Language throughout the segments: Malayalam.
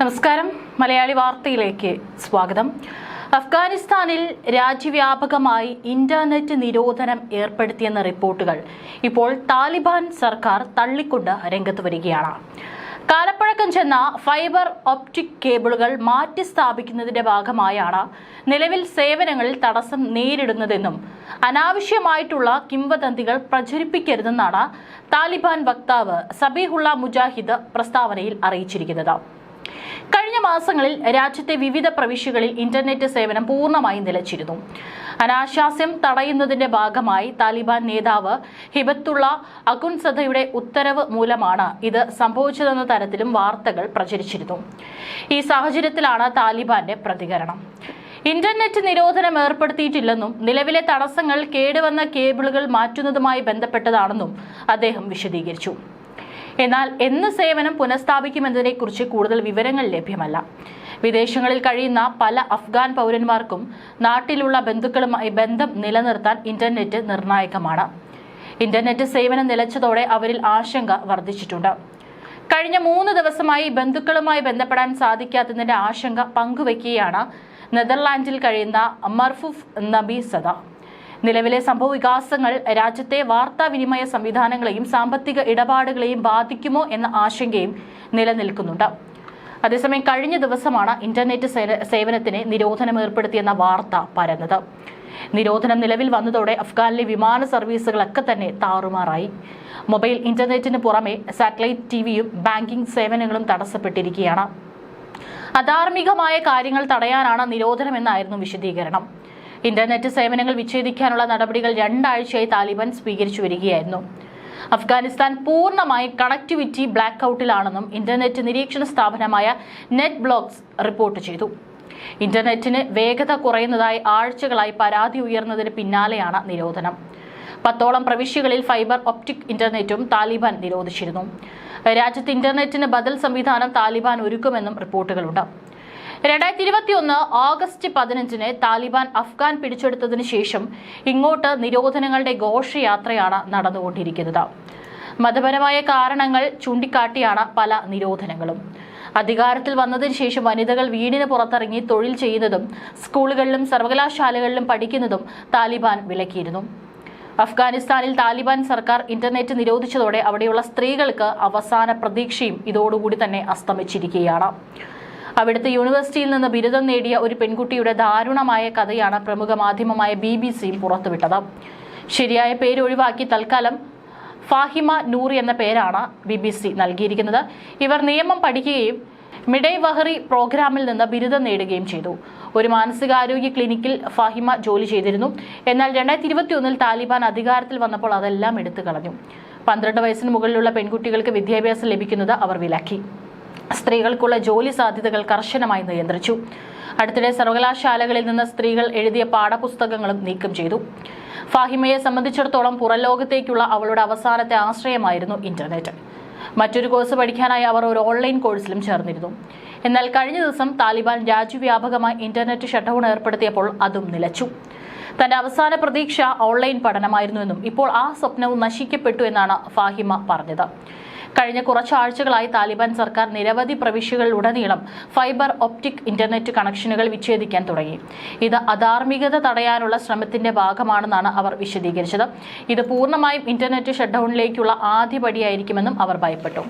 നമസ്കാരം. മലയാളി വാർത്തയിലേക്ക് സ്വാഗതം. അഫ്ഗാനിസ്ഥാനിൽ രാജ്യവ്യാപകമായി ഇന്റർനെറ്റ് നിരോധനം ഏർപ്പെടുത്തിയെന്ന റിപ്പോർട്ടുകൾ ഇപ്പോൾ താലിബാൻ സർക്കാർ തള്ളിക്കൊണ്ട് രംഗത്ത് വരികയാണ്. കാലപ്പഴക്കം ചെന്ന ഫൈബർ ഒപ്റ്റിക് കേബിളുകൾ മാറ്റി സ്ഥാപിക്കുന്നതിന്റെ ഭാഗമായാണ് നിലവിൽ സേവനങ്ങളിൽ തടസ്സം നേരിടുന്നതെന്നും അനാവശ്യമായിട്ടുള്ള കിംവദന്തികൾ പ്രചരിപ്പിക്കരുതെന്നാണ് താലിബാൻ വക്താവ് സബീഹുള്ള മുജാഹിദ് പ്രസ്താവനയിൽ അറിയിച്ചിരിക്കുന്നത്. കഴിഞ്ഞ മാസങ്ങളിൽ രാജ്യത്തെ വിവിധ പ്രവിശ്യകളിൽ ഇന്റർനെറ്റ് സേവനം പൂർണമായി നിലച്ചിരുന്നു. അനാശാസ്യം തടയുന്നതിന്റെ ഭാഗമായി താലിബാൻ നേതാവ് ഹിബത്തുള്ള അകുൻസദയുടെ ഉത്തരവ് മൂലമാണ് ഇത് സംഭവിച്ചതെന്ന തരത്തിലും വാർത്തകൾ പ്രചരിച്ചിരുന്നു. ഈ സാഹചര്യത്തിലാണ് താലിബാന്റെ പ്രതികരണം. ഇന്റർനെറ്റ് നിരോധനം ഏർപ്പെടുത്തിയിട്ടില്ലെന്നും നിലവിലെ തടസ്സങ്ങൾ കേടുവന്ന കേബിളുകൾ മാറ്റുന്നതുമായി ബന്ധപ്പെട്ടതാണെന്നും അദ്ദേഹം വിശദീകരിച്ചു. എന്നാൽ എന്ന് സേവനം പുനഃസ്ഥാപിക്കുമെന്നതിനെക്കുറിച്ച് കൂടുതൽ വിവരങ്ങൾ ലഭ്യമല്ല. വിദേശങ്ങളിൽ കഴിയുന്ന പല അഫ്ഗാൻ പൗരന്മാർക്കും നാട്ടിലുള്ള ബന്ധുക്കളുമായി ബന്ധം നിലനിർത്താൻ ഇന്റർനെറ്റ് നിർണായകമാണ്. ഇന്റർനെറ്റ് സേവനം നിലച്ചതോടെ അവരിൽ ആശങ്ക വർദ്ധിച്ചിട്ടുണ്ട്. കഴിഞ്ഞ മൂന്ന് ദിവസമായി ബന്ധുക്കളുമായി ബന്ധപ്പെടാൻ സാധിക്കാത്തതിന്റെ ആശങ്ക പങ്കുവയ്ക്കുകയാണ് നെതർലാൻഡിൽ കഴിയുന്ന മർഫുഫ് നബി സദ. നിലവിലെ സംഭവ വികാസങ്ങൾ രാജ്യത്തെ വാർത്താവിനിമയ സംവിധാനങ്ങളെയും സാമ്പത്തിക ഇടപാടുകളെയും ബാധിക്കുമോ എന്ന ആശങ്കയും നിലനിൽക്കുന്നുണ്ട്. അതേസമയം കഴിഞ്ഞ ദിവസമാണ് ഇന്റർനെറ്റ് സേവനത്തിന് നിരോധനം ഏർപ്പെടുത്തിയെന്ന വാർത്ത പരന്നത്. നിരോധനം നിലവിൽ വന്നതോടെ അഫ്ഗാനിലെ വിമാന സർവീസുകളൊക്കെ തന്നെ താറുമാറായി. മൊബൈൽ ഇന്റർനെറ്റിന് പുറമെ സാറ്റലൈറ്റ് ടിവിയും ബാങ്കിംഗ് സേവനങ്ങളും തടസ്സപ്പെട്ടിരിക്കുകയാണ്. അധാർമികമായ കാര്യങ്ങൾ തടയാനാണ് നിരോധനമെന്നായിരുന്നു വിശദീകരണം. ഇന്റർനെറ്റ് സേവനങ്ങൾ വിച്ഛേദിക്കാനുള്ള നടപടികൾ രണ്ടാഴ്ചയായി താലിബാൻ സ്വീകരിച്ചു വരികയായിരുന്നു. അഫ്ഗാനിസ്ഥാൻ പൂർണമായി കണക്ടിവിറ്റി ബ്ലാക്ക് ഔട്ടിലാണെന്നും ഇന്റർനെറ്റ് നിരീക്ഷണ സ്ഥാപനമായ നെറ്റ് ബ്ലോക്സ് റിപ്പോർട്ട് ചെയ്തു. ഇന്റർനെറ്റിന് വേഗത കുറയുന്നതായി ആഴ്ചകളായി പരാതി ഉയർന്നതിന് പിന്നാലെയാണ് നിരോധനം. പത്തോളം പ്രവിശ്യകളിൽ ഫൈബർ ഒപ്റ്റിക് ഇന്റർനെറ്റും താലിബാൻ നിരോധിച്ചിരുന്നു. രാജ്യത്ത് ഇന്റർനെറ്റിന് ബദൽ സംവിധാനം താലിബാൻ ഒരുക്കുമെന്നും റിപ്പോർട്ടുകളുണ്ട്. രണ്ടായിരത്തി ഇരുപത്തിയൊന്ന് ഓഗസ്റ്റ് പതിനഞ്ചിന് താലിബാൻ അഫ്ഗാൻ പിടിച്ചെടുത്തതിനു ശേഷം ഇങ്ങോട്ട് നിരോധനങ്ങളുടെ ഘോഷയാത്രയാണ് നടന്നുകൊണ്ടിരിക്കുന്നത്. മതപരമായ കാരണങ്ങൾ ചൂണ്ടിക്കാട്ടിയാണ് പല നിരോധനങ്ങളും. അധികാരത്തിൽ വന്നതിന് ശേഷം വനിതകൾ വീടിന് പുറത്തിറങ്ങി തൊഴിൽ ചെയ്യുന്നതും സ്കൂളുകളിലും സർവകലാശാലകളിലും പഠിക്കുന്നതും താലിബാൻ വിലക്കിയിരുന്നു. അഫ്ഗാനിസ്ഥാനിൽ താലിബാൻ സർക്കാർ ഇന്റർനെറ്റ് നിരോധിച്ചതോടെ അവിടെയുള്ള സ്ത്രീകൾക്ക് അവസാന പ്രതീക്ഷയും ഇതോടുകൂടി തന്നെ അസ്തമിച്ചിരിക്കുകയാണ്. അവിടുത്തെ യൂണിവേഴ്സിറ്റിയിൽ നിന്ന് ബിരുദം നേടിയ ഒരു പെൺകുട്ടിയുടെ ദാരുണമായ കഥയാണ് പ്രമുഖ മാധ്യമമായ ബി ബി സിയും പുറത്തുവിട്ടത്. ശരിയായ പേര് ഒഴിവാക്കി തൽക്കാലം ഫാഹിമ നൂർ എന്ന പേരാണ് ബി ബി സി നൽകിയിരിക്കുന്നത്. ഇവർ നിയമം പഠിക്കുകയും മിഡൈ വഹറി പ്രോഗ്രാമിൽ നിന്ന് ബിരുദം നേടുകയും ചെയ്തു. ഒരു മാനസികാരോഗ്യ ക്ലിനിക്കിൽ ഫാഹിമ ജോലി ചെയ്തിരുന്നു. എന്നാൽ രണ്ടായിരത്തി ഇരുപത്തിയൊന്നിൽ താലിബാൻ അധികാരത്തിൽ വന്നപ്പോൾ അതെല്ലാം എടുത്തു കളഞ്ഞു. പന്ത്രണ്ട് വയസ്സിന് മുകളിലുള്ള പെൺകുട്ടികൾക്ക് വിദ്യാഭ്യാസം ലഭിക്കുന്നത് അവർ വിലക്കി. സ്ത്രീകൾക്കുള്ള ജോലി സാധ്യതകൾ കർശനമായി നിയന്ത്രിച്ചു. അടുത്തിടെ സർവകലാശാലകളിൽ നിന്ന് സ്ത്രീകൾ എഴുതിയ പാഠപുസ്തകങ്ങളും നീക്കം ചെയ്തു. ഫാഹിമയെ സംബന്ധിച്ചിടത്തോളം പുറംലോകത്തേക്കുള്ള അവളുടെ അവസാനത്തെ ആശ്രയമായിരുന്നു ഇന്റർനെറ്റ്. മറ്റൊരു കോഴ്സ് പഠിക്കാനായി അവർ ഒരു ഓൺലൈൻ കോഴ്സിലും ചേർന്നിരുന്നു. എന്നാൽ കഴിഞ്ഞ ദിവസം താലിബാൻ രാജ്യവ്യാപകമായി ഇന്റർനെറ്റ് ഷട്ടൗൺ ഏർപ്പെടുത്തിയപ്പോൾ അതും നിലച്ചു. തന്റെ അവസാന പ്രതീക്ഷ ഓൺലൈൻ പഠനമായിരുന്നുവെന്നും ഇപ്പോൾ ആ സ്വപ്നവും നശിക്കപ്പെട്ടു എന്നാണ് ഫാഹിമ പറഞ്ഞത്. കഴിഞ്ഞ കുറച്ചാഴ്ചകളായി താലിബാൻ സർക്കാർ നിരവധി പ്രവിശ്യകളിലുടനീളം ഫൈബർ ഒപ്റ്റിക് ഇന്റർനെറ്റ് കണക്ഷനുകൾ വിച്ഛേദിക്കാൻ തുടങ്ങി. ഇത് അധാർമികത തടയാനുള്ള ശ്രമത്തിന്റെ ഭാഗമാണെന്നാണ് അവർ വിശദീകരിച്ചത്. ഇത് പൂർണമായും ഇന്റർനെറ്റ് ഷട്ട്ഡൌണിലേക്കുള്ള ആദ്യപടിയായിരിക്കുമെന്നും അവർ ഭയപ്പെട്ടു.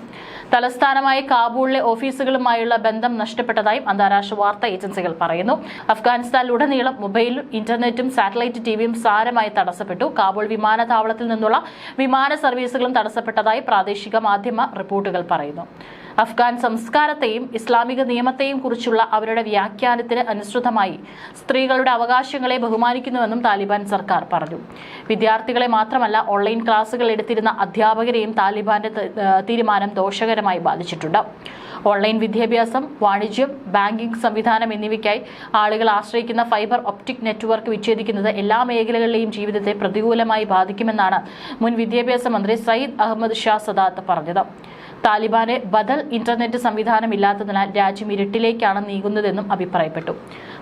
തലസ്ഥാനമായ കാബൂളിലെ ഓഫീസുകളുമായുള്ള ബന്ധം നഷ്ടപ്പെട്ടതായും അന്താരാഷ്ട്ര വാർത്താ ഏജൻസികൾ പറയുന്നു. അഫ്ഗാനിസ്ഥാനിലുടനീളം മൊബൈലും ഇന്റർനെറ്റും സാറ്റലൈറ്റ് ടിവിയും സാരമായി തടസ്സപ്പെട്ടു. കാബൂൾ വിമാനത്താവളത്തിൽ നിന്നുള്ള വിമാന സർവീസുകളും തടസ്സപ്പെട്ടതായി പ്രാദേശിക മാധ്യമ റിപ്പോർട്ടുകൾ പറയുന്നു. അഫ്ഗാൻ സംസ്കാരത്തെയും ഇസ്ലാമിക നിയമത്തെയും കുറിച്ചുള്ള അവരുടെ വ്യാഖ്യാനത്തിന് അനുസൃതമായി സ്ത്രീകളുടെ അവകാശങ്ങളെ ബഹുമാനിക്കുന്നുവെന്നും താലിബാൻ സർക്കാർ പറഞ്ഞു. വിദ്യാർത്ഥികളെ മാത്രമല്ല ഓൺലൈൻ ക്ലാസുകൾ എടുത്തിരുന്ന അധ്യാപകരെയും താലിബാന്റെ തീരുമാനം ദോഷകരമായി ബാധിച്ചിട്ടുണ്ട്. ഓൺലൈൻ വിദ്യാഭ്യാസം വാണിജ്യം ബാങ്കിംഗ് സംവിധാനം എന്നിവയ്ക്കായി ആളുകൾ ആശ്രയിക്കുന്ന ഫൈബർ ഒപ്റ്റിക് നെറ്റ്വർക്ക് വിച്ഛേദിക്കുന്നത് എല്ലാ മേഖലകളിലെയും ജീവിതത്തെ പ്രതികൂലമായി ബാധിക്കുമെന്നാണ് മുൻ വിദ്യാഭ്യാസ മന്ത്രി സയ്യിദ് അഹമ്മദ് ഷാ സദാത്ത് പറഞ്ഞത്. താലിബാന് ബദൽ ഇന്റർനെറ്റ് സംവിധാനം ഇല്ലാത്തതിനാൽ രാജ്യം ഇരുട്ടിലേക്കാണ് നീങ്ങുന്നതെന്നും അഭിപ്രായപ്പെട്ടു.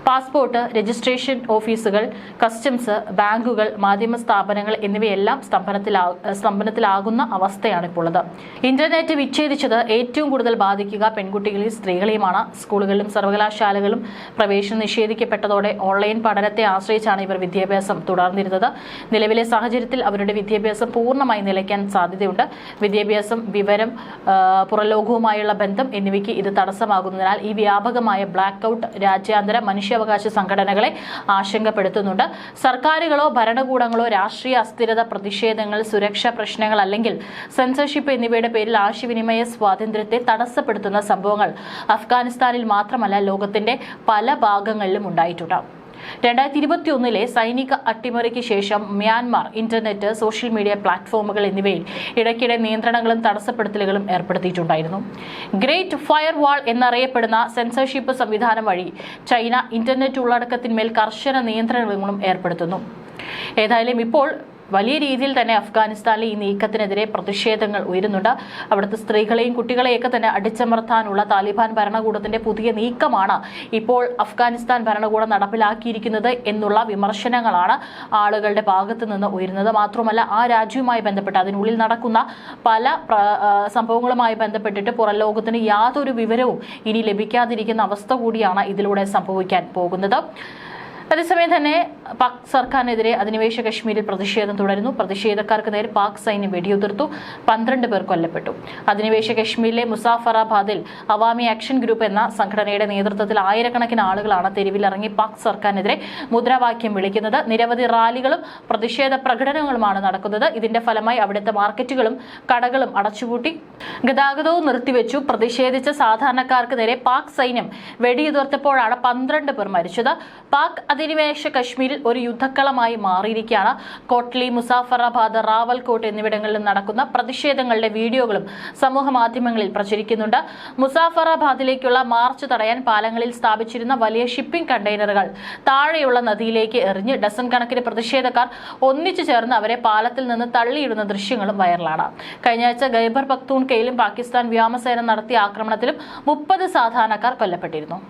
പാസ്പോർട്ട് രജിസ്ട്രേഷൻ ഓഫീസുകൾ കസ്റ്റംസ് ബാങ്കുകൾ മാധ്യമ സ്ഥാപനങ്ങൾ എന്നിവയെല്ലാം സ്തംഭനത്തിലാ സ്തംഭനത്തിലാകുന്ന അവസ്ഥയാണ് ഇപ്പോൾ ഉള്ളത് ഇന്റർനെറ്റ് വിച്ഛേദിച്ചത് ഏറ്റവും കൂടുതൽ ബാധിക്കുക പെൺകുട്ടികളെയും സ്ത്രീകളെയുമാണ്. സ്കൂളുകളിലും സർവകലാശാലകളും പ്രവേശനം നിഷേധിക്കപ്പെട്ടതോടെ ഓൺലൈൻ പഠനത്തെ ആശ്രയിച്ചാണ് ഇവർ വിദ്യാഭ്യാസം തുടർന്നിരുന്നത്. നിലവിലെ സാഹചര്യത്തിൽ അവരുടെ വിദ്യാഭ്യാസം പൂർണമായി നിലയ്ക്കാൻ സാധ്യതയുണ്ട്. വിദ്യാഭ്യാസം വിവരം പുറലോകവുമായുള്ള ബന്ധം എന്നിവയ്ക്ക് ഇത് തടസ്സമാകുന്നതിനാൽ ഈ വ്യാപകമായ ബ്ലാക്ക് ഔട്ട് രാജ്യാന്തര മനുഷ്യാവകാശ സംഘടനകളെ ആശങ്കപ്പെടുത്തുന്നുണ്ട്. സർക്കാരുകളോ ഭരണകൂടങ്ങളോ രാഷ്ട്രീയ അസ്ഥിരത പ്രതിഷേധങ്ങൾ സുരക്ഷാ പ്രശ്നങ്ങൾ അല്ലെങ്കിൽ സെൻസർഷിപ്പ് എന്നിവയുടെ പേരിൽ ആശയവിനിമയ സ്വാതന്ത്ര്യത്തെ തടസ്സപ്പെടുത്തുന്ന സംഭവങ്ങൾ അഫ്ഗാനിസ്ഥാനിൽ മാത്രമല്ല ലോകത്തിന്റെ പല ഭാഗങ്ങളിലും ഉണ്ടായിട്ടുണ്ട്. രണ്ടായിരത്തി ഇരുപത്തി ഒന്നിലെ സൈനിക അട്ടിമറിക്ക് ശേഷം മ്യാൻമാർ ഇന്റർനെറ്റ് സോഷ്യൽ മീഡിയ പ്ലാറ്റ്ഫോമുകൾ എന്നിവയിൽ ഇടയ്ക്കിടെ നിയന്ത്രണങ്ങളും തടസ്സപ്പെടുത്തലുകളും ഏർപ്പെടുത്തിയിട്ടുണ്ടായിരുന്നു. ഗ്രേറ്റ് ഫയർ വാൾ എന്നറിയപ്പെടുന്ന സെൻസർഷിപ്പ് സംവിധാനം വഴി ചൈന ഇന്റർനെറ്റ് ഉള്ളടക്കത്തിന്മേൽ കർശന നിയന്ത്രണങ്ങളും ഏർപ്പെടുത്തുന്നു. ഏതായാലും ഇപ്പോൾ വലിയ രീതിയിൽ തന്നെ അഫ്ഗാനിസ്ഥാനിലെ ഈ നീക്കത്തിനെതിരെ പ്രതിഷേധങ്ങൾ ഉയരുന്നുണ്ട്. അവിടുത്തെ സ്ത്രീകളെയും കുട്ടികളെയൊക്കെ തന്നെ അടിച്ചമർത്താനുള്ള താലിബാൻ ഭരണകൂടത്തിന്റെ പുതിയ നീക്കമാണ് ഇപ്പോൾ അഫ്ഗാനിസ്ഥാൻ ഭരണകൂടം നടപ്പിലാക്കിയിരിക്കുന്നത് എന്നുള്ള വിമർശനങ്ങളാണ് ആളുകളുടെ ഭാഗത്ത് നിന്ന് ഉയരുന്നത്. മാത്രമല്ല ആ രാജ്യവുമായി ബന്ധപ്പെട്ട് അതിനുള്ളിൽ നടക്കുന്ന പല സംഭവങ്ങളുമായി ബന്ധപ്പെട്ടിട്ട് പുറം ലോകത്തിന് യാതൊരു വിവരവും ഇനി ലഭിക്കാതിരിക്കുന്ന അവസ്ഥ കൂടിയാണ് ഇതിലൂടെ സംഭവിക്കാൻ പോകുന്നത്. അതേസമയം തന്നെ പാക് സർക്കാരിനെതിരെ അധിനിവേശ കശ്മീരിൽ പ്രതിഷേധം തുടരുന്നു. പ്രതിഷേധക്കാർക്ക് നേരെ പാക് സൈന്യം വെടിയുതിർത്തു. പന്ത്രണ്ട് പേർ കൊല്ലപ്പെട്ടു. അധിനിവേശ കശ്മീരിലെ മുസാഫറാബാദിൽ അവാമി ആക്ഷൻ ഗ്രൂപ്പ് എന്ന സംഘടനയുടെ നേതൃത്വത്തിൽ ആയിരക്കണക്കിന് ആളുകളാണ് തെരുവിലിറങ്ങി പാക് സർക്കാരിനെതിരെ മുദ്രാവാക്യം വിളിക്കുന്നത്. നിരവധി റാലികളും പ്രതിഷേധ പ്രകടനങ്ങളുമാണ് നടക്കുന്നത്. ഇതിന്റെ ഫലമായി അവിടുത്തെ മാർക്കറ്റുകളും കടകളും അടച്ചുപൂട്ടി ഗതാഗതവും നിർത്തിവെച്ചു. പ്രതിഷേധിച്ച സാധാരണക്കാർക്ക് നേരെ പാക് സൈന്യം വെടിയുതിർത്തപ്പോഴാണ് പന്ത്രണ്ട് പേർ മരിച്ചത്. പാക് അധിനിവേശ കശ്മീരിൽ ഒരു യുദ്ധക്കളമായി മാറിയിരിക്കുകയാണ്. കോട്ട്ലി മുസാഫറാബാദ് റാവൽകോട്ട് എന്നിവിടങ്ങളിൽ നടക്കുന്ന പ്രതിഷേധങ്ങളുടെ വീഡിയോകളും സമൂഹ മാധ്യമങ്ങളിൽ പ്രചരിക്കുന്നുണ്ട്. മുസാഫറാബാദിലേക്കുള്ള മാർച്ച് തടയാൻ പാലങ്ങളിൽ സ്ഥാപിച്ചിരുന്ന വലിയ ഷിപ്പിംഗ് കണ്ടെയ്നറുകൾ താഴെയുള്ള നദിയിലേക്ക് എറിഞ്ഞ് ഡസൻ കണക്കിന് പ്രതിഷേധക്കാർ ഒന്നിച്ചു ചേർന്ന് അവരെ പാലത്തിൽ നിന്ന് തള്ളിയിടുന്ന ദൃശ്യങ്ങളും വൈറലാണ്. കഴിഞ്ഞ ആഴ്ച ഗൈബർ പക്തൂൺകയിലും പാകിസ്ഥാൻ വ്യോമസേന നടത്തിയ ആക്രമണത്തിലും മുപ്പത് സാധാരണക്കാർ കൊല്ലപ്പെട്ടിരുന്നു.